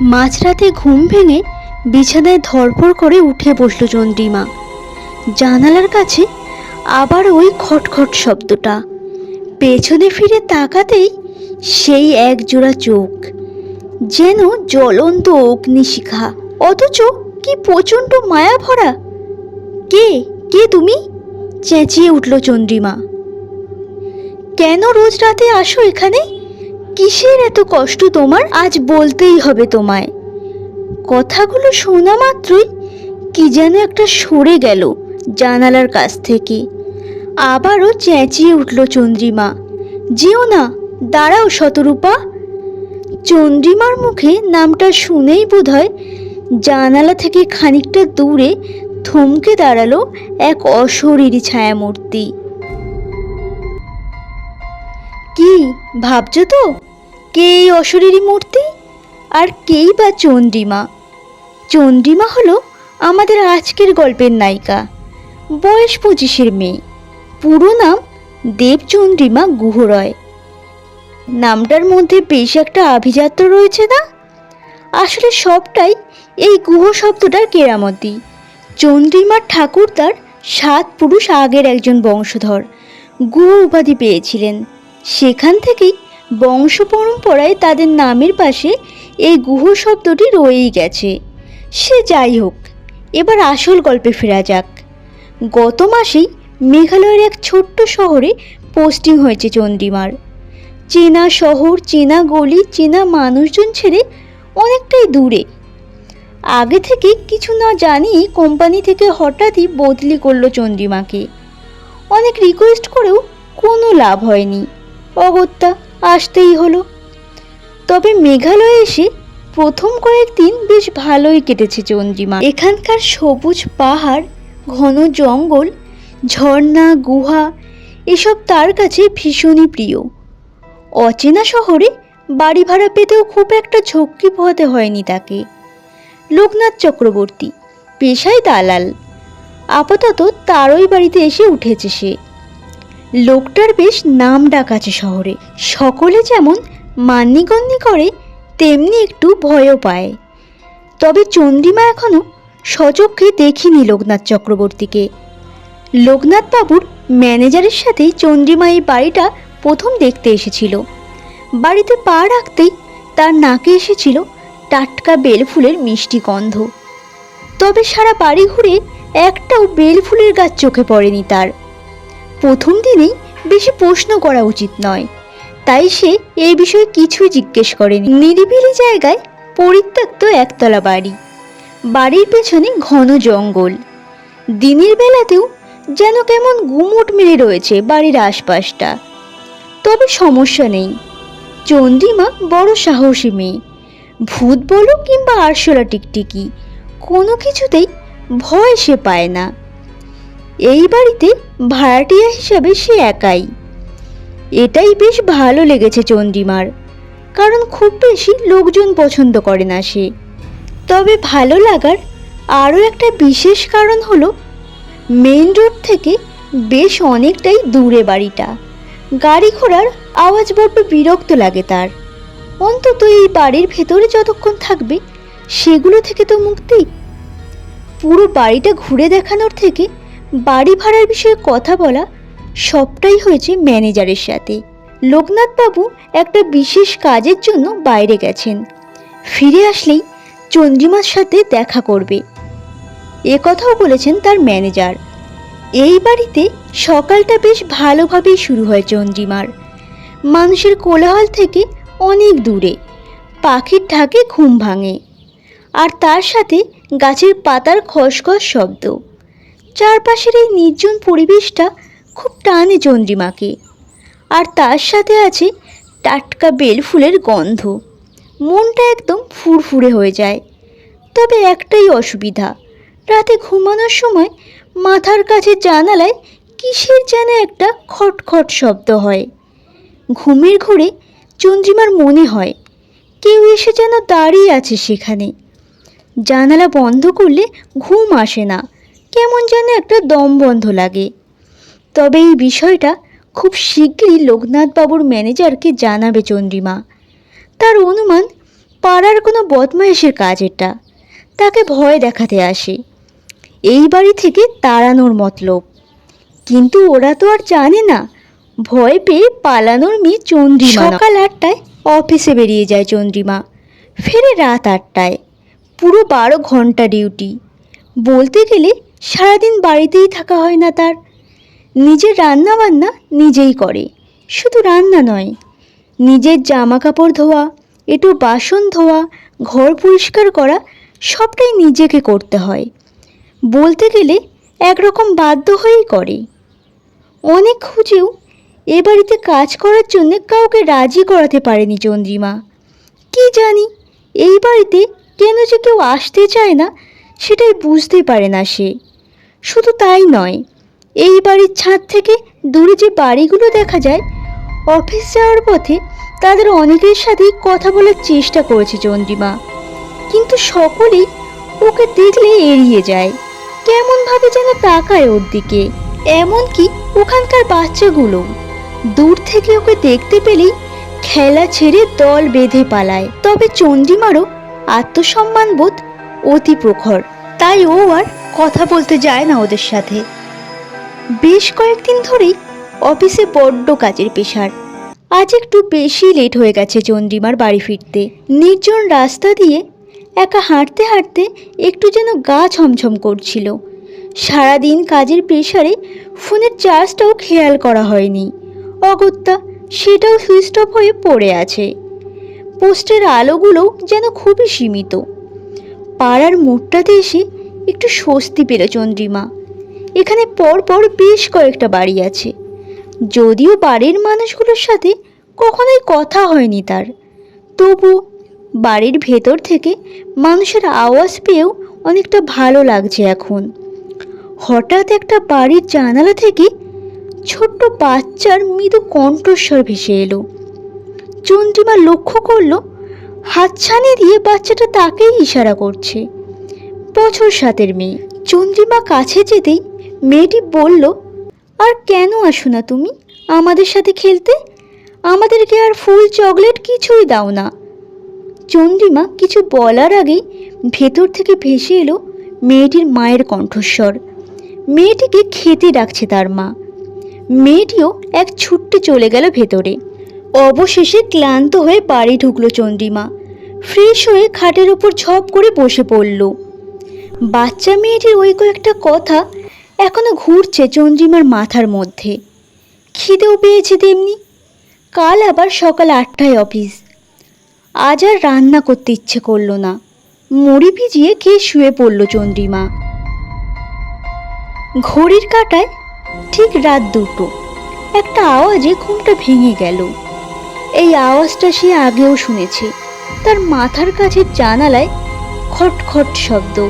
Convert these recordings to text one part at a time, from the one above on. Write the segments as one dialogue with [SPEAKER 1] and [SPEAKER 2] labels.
[SPEAKER 1] মাঝরাতে ঘুম ভেঙে বিছানায় ধরপড় করে উঠে বসল চন্দ্রিমা। জানালার কাছে আবার ওই খটখট শব্দটা। পেছনে ফিরে তাকাতেই সেই এক জোড়া চোখ, যেন জ্বলন্ত অগ্নিশিখা। অথচ কি প্রচণ্ড মায়া ভরা। কে কে তুমি? চেঁচিয়ে উঠল চন্দ্রিমা। কেন রোজ রাতে আসো এখানে? কিসের এত কষ্ট তোমার? আজ বলতেই হবে তোমায়। কথাগুলো শোনা মাত্রই কি যেন একটা সরে গেল জানালার কাছ থেকে। আবারও চেঁচিয়ে উঠল চন্দ্রিমা। যেও না, দাঁড়াও শতরূপা। চন্দ্রিমার মুখে নামটা শুনেই বোধহয় জানালা থেকে খানিকটা দূরে থমকে দাঁড়াল এক অশরীরী ছায়ামূর্তি। কি, ভাবছ তো? কে এই অশরীরী মূর্তি আর কেই বা চন্দ্রিমা? চন্দ্রিমা হলো আমাদের আজকের গল্পের নায়িকা, বয়স পঁচিশের মেয়ে। পুরো নাম দেবচন্দ্রিমা গুহরয়। নামটার মধ্যে বেশ একটা আভিজাত্য রয়েছে না? আসলে সবটাই এই গুহ শব্দটার কেরামতি। চন্দ্রিমার ঠাকুর তার সাত পুরুষ আগের একজন বংশধর, গুহ উপাধি পেয়েছিলেন। সেখান থেকেই বংশ পরম্পরায় তাদের নামের পাশে এই গুহ শব্দটি রয়েই গেছে। সে যাই হোক, এবার আসল গল্পে ফেরা যাক। গত মাসেই মেঘালয়ের এক ছোট্ট শহরে পোস্টিং হয়েছে চন্দ্রিমার। চেনা শহর, চেনা গলি, চেনা মানুষজন ছেড়ে অনেকটাই দূরে। আগে থেকে কিছু না জানিয়ে কোম্পানি থেকে হঠাৎই বদলি করল চন্দ্রিমাকে। অনেক রিকোয়েস্ট করেও কোনো লাভ হয়নি। অগত্যা আসতেই হলো। তবে মেঘালয়ে এসে প্রথম কয়েকদিন বেশ ভালোই কেটেছে চন্দ্রিমা। এখানকার সবুজ পাহাড়, ঘন জঙ্গল, ঝর্ণা, গুহা, এসব তার কাছে ভীষণই প্রিয়। অচেনা শহরে বাড়ি ভাড়া পেতেও খুব একটা ঝক্কি পোহাতে হয়নি তাকে। লোকনাথ চক্রবর্তী, পেশায় দালাল। আপাতত তারই বাড়িতে এসে উঠেছে সে। লোকটার বেশ নাম ডাক আছে শহরে। সকলে যেমন মান্যিগণ্যি করে, তেমনি একটু ভয়ও পায়। তবে চন্দ্রিমা এখনও সচক্ষে দেখিনি লোকনাথ চক্রবর্তীকে। লোকনাথ বাবুর ম্যানেজারের সাথেই চন্দ্রিমা এই বাড়িটা প্রথম দেখতে এসেছিল। বাড়িতে পা রাখতেই তার নাকে এসেছিল টাটকা বেলফুলের মিষ্টি গন্ধ। তবে সারা বাড়ি ঘুরে একটাও বেলফুলের গাছ চোখে পড়েনি তার। প্রথম দিনেই বেশি প্রশ্ন করা উচিত নয়। তাই সে এই বিষয়ে কিছুই জিজ্ঞেস করেনি। নিরিবিলি জায়গায় পরিত্যক্ত একতলা বাড়ি। বাড়ির পেছনে ঘন জঙ্গল। দিনের বেলাতেও যেন কেমন গুমোট মেরে রয়েছে বাড়ির আশপাশটা। তবে সমস্যা নেই। চন্দ্রিমা বড় সাহসী মেয়ে। ভূত বলো কিংবা আরশোলা টিকটিকি, কোনো কিছুতেই ভয় সে পায় না। এই বাড়িতে ভাড়াটিয়া হিসাবে সে একাই। এটাই বেশ ভালো লেগেছে চন্দ্রিমার কারণ খুব বেশি লোকজন পছন্দ করে না সে। তবে ভালো লাগার আরও একটা বিশেষ কারণ হলো মেইন রোড থেকে বেশ অনেকটাই দূরে বাড়িটা। গাড়ি ঘোড়ার আওয়াজ বড্ড বিরক্ত লাগে তার। অন্তত এই বাড়ির ভেতরে যতক্ষণ থাকবে, সেগুলো থেকে তো মুক্তি। পুরো বাড়িটা ঘুরে দেখানোর থেকে বাড়ি ভাড়ার বিষয়ে কথা বলা সবটাই হয়েছে ম্যানেজারের সাথে। লোকনাথবাবু একটা বিশেষ কাজের জন্য বাইরে গেছেন। ফিরে আসলেই চন্দ্রিমার সাথে দেখা করবে। এ কথাও বলেছেন তার ম্যানেজার। এই বাড়িতে সকালটা বেশ ভালোভাবেই শুরু হয় চন্দ্রিমার। মানুষের কোলাহল থেকে অনেক দূরে, পাখির ঢাকে ঘুম ভাঙে। আর তার সাথে গাছের পাতার খসখস শব্দ। চারপাশের এই নির্জন পরিবেশটা খুব টানে চন্দ্রিমাকে। আর তার সাথে আছে টাটকা বেল ফুলের গন্ধ। মনটা একদম ফুরফুরে হয়ে যায়। তবে একটাই অসুবিধা, রাতে ঘুমানোর সময় মাথার কাছে জানালায় কিসের যেন একটা খটখট শব্দ হয়। ঘুমের ঘোরে চন্দ্রিমার মনে হয়, কেউ এসে যেন দাঁড়িয়ে আছে সেখানে। জানালা বন্ধ করলে ঘুম আসে না। কেমন যেন একটা দম বন্ধ লাগে। তবে এই বিষয়টা খুব শীঘ্রই লোকনাথবাবুর ম্যানেজারকে জানাবে চন্দ্রিমা। তার অনুমান, পাড়ার কোনো বদমাইশের কাজ এটা তাকে ভয় দেখাতে আসে। এই বাড়ি থেকে তাড়ানোর মতলব। কিন্তু ওরা তো আর জানে না, ভয় পেয়ে পালানোর মেয়ে চন্দ্রিমা সকাল আটটায় অফিসে বেরিয়ে যায় চন্দ্রিমা। ফেরে রাত আটটায়। পুরো বারো ঘণ্টা ডিউটি। বলতে গেলে সারাদিন বাড়িতেই থাকা হয় না তার। নিজের রান্না বান্না নিজেই করে। শুধু রান্না নয়, নিজের জামা কাপড় ধোয়া একটু বাসন ধোয়া, ঘর পরিষ্কার করা, সবটাই নিজেকে করতে হয়। বলতে গেলে একরকম বাধ্য হয়েই করে। অনেক খুঁজেও এ বাড়িতে কাজ করার জন্য কাউকে রাজি করাতে পারেনি চন্দ্রিমা। কি জানি, এই বাড়িতে কেন যে কেউ আসতে চায় না, সেটাই বুঝতে পারে না সে। শুধু তাই নয়, এই বাড়ির ছাদ থেকে দূরে যে বাড়িগুলো দেখা যায়, অফিস যাওয়ার পথে তাদের অনেকের সাথেই কথা বলার চেষ্টা করেছে চন্দ্রিমা। কিন্তু সকলেই ওকে দেখলে এড়িয়ে যায়। কেমনভাবে যেন তাকায় ওর দিকে, এমনকি ওখানকার বাচ্চাগুলো। দূর থেকে ওকে দেখতে পেলেই খেলা ছেড়ে দল বেঁধে পালায়। তবে চন্দ্রিমারও আত্মসম্মানবোধ অতি প্রখর, তাই ও আর কথা বলতে যায় না ওদের সাথে। বেশ কয়েকদিন ধরেই অফিসে বড্ড কাজের পেশার। আজ একটু বেশি লেট হয়ে গেছে চন্দ্রিমার বাড়ি ফিরতে। নির্জন রাস্তা দিয়ে একা হাঁটতে হাঁটতে একটু যেন গা ছমছম করছিল। সারাদিন কাজের প্রেশারে ফোনের চার্জটাও খেয়াল করা হয়নি। অগত্যা সেটাও সুইচ অফ হয়ে পড়ে আছে। পোস্টের আলোগুলোও যেন খুবই সীমিত। পাড়ার মোড়টাতে এসে একটু স্বস্তি পেল চন্দ্রিমা। এখানে পরপর বেশ কয়েকটা বাড়ি আছে। যদিও বাড়ির মানুষগুলোর সাথে কখনোই কথা হয়নি তার। তবু বাড়ির ভেতর থেকে মানুষের আওয়াজ পেয়েও অনেকটা ভালো লাগছে এখন। হঠাৎ একটা বাড়ির জানালা থেকে ছোট্ট বাচ্চার মৃদু কণ্ঠস্বর ভেসে এলো। চন্দ্রিমা লক্ষ্য করল, হাতছানি দিয়ে বাচ্চাটা তাকেই ইশারা করছে। বছর সাতের মেয়ে। চন্দ্রিমা কাছে যেতেই মেয়েটি বলল, আর কেন আসো না তুমি? আমাদের সাথে খেলতে? আমাদেরকে আর ফুল চকলেট কিছুই দাও না। চন্দ্রিমা কিছু বলার আগেই ভেতর থেকে ভেসে এলো মেয়েটির মায়ের কণ্ঠস্বর। মেয়েটিকে খেতে ডাকছে তার মা। মেয়েটিও এক ছুট্টে চলে গেল ভেতরে। অবশেষে ক্লান্ত হয়ে বাড়ি ঢুকলো চন্দ্রিমা। ফ্রেশ হয়ে খাটের ওপর ঝপ করে বসে পড়ল। বাচ্চা মেয়েটির ওই কয়েকটা কথা এখনও ঘুরছে চন্দ্রিমার মাথার মধ্যে। খিদেও পেয়েছে তেমনি। কাল আবার সকাল আটটায় অফিস। আজ আর রান্না করতে ইচ্ছে করল না। মুড়ি ভিজিয়ে খেয়ে শুয়ে পড়ল চন্দ্রিমা। ঘড়ির কাটায় ঠিক রাত দুটো। একটা আওয়াজে ঘুমটা ভেঙে গেল। এই আওয়াজটা সে আগেও শুনেছে। তার মাথার কাছে জানালায় খটখট শব্দ।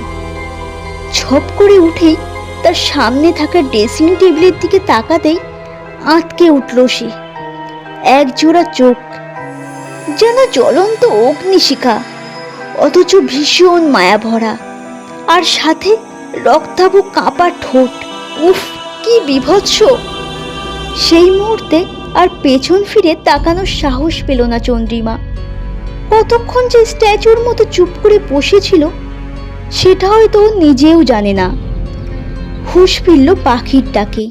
[SPEAKER 1] ছপ করে উঠেই তার সামনে থাকা ড্রেসিং টেবিলের দিকে তাকাতেই আঁতকে উঠল সে। এক জোড়া চোখ, যেন জ্বলন্ত অগ্নিশিখা, অথচ ভীষণ মায়া ভরা আর সাথে রক্তাভ কাঁপা ঠোঁট। উফ, কি বিভৎস! সেই মুহূর্তে আর পেছন ফিরে তাকানোর সাহস পেল না চন্দ্রিমা। কতক্ষণ যে স্ট্যাচুর মতো চুপ করে বসেছিল সেটা হয়তো নিজেও জানে না। হুশ ফিরল পাখির ডাকে।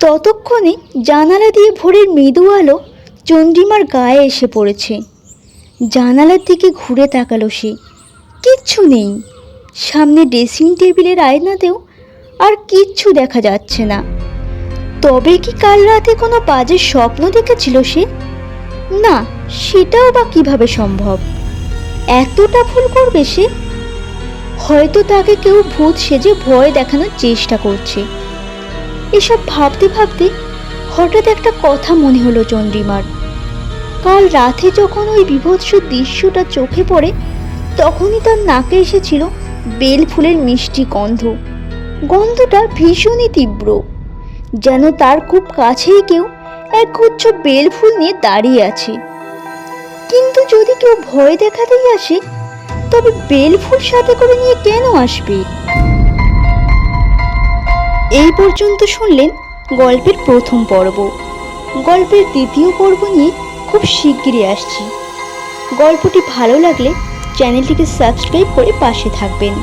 [SPEAKER 1] ততক্ষণে জানালা দিয়ে ভোরের মৃদু আলো চন্দ্রিমার গায়ে এসে পড়েছে। জানালার দিকে ঘুরে তাকালো সে। কিচ্ছু নেই। সামনে ড্রেসিং টেবিলের আয়নাতেও আর কিচ্ছু দেখা যাচ্ছে না। তবে কি কাল রাতে কোনো বাজে স্বপ্ন দেখেছিল সে? না, সেটাও বা কীভাবে সম্ভব? এতটা ভুল করবে সে? হয়তো তাকে কেউ ভূত সেজে ভয় দেখানোর চেষ্টা করছে। এসব ভাবতে ভাবতে হঠাৎ একটা কথা মনে হলো চন্দ্রিমার। কাল রাতে যখন ওই বিভৎস দৃশ্যটা চোখে পড়ে, তখনই তার নাকে এসেছিল বেল ফুলের মিষ্টি গন্ধ। গন্ধটা ভীষণই তীব্র, যেন তার খুব কাছেই কেউ একগুচ্ছ বেল ফুল নিয়ে দাঁড়িয়ে আছে। কিন্তু যদি কেউ ভয় দেখাতেই আসে তবে বেল ফুল সাথে করে নিয়ে কেন আসবে? এই পর্যন্ত শুনলেন গল্পের প্রথম পর্ব। গল্পের দ্বিতীয় পর্ব নিয়ে খুব শিগগিরই আসছি। গল্পটি ভালো লাগলে চ্যানেলটিকে সাবস্ক্রাইব করে পাশে থাকবেন।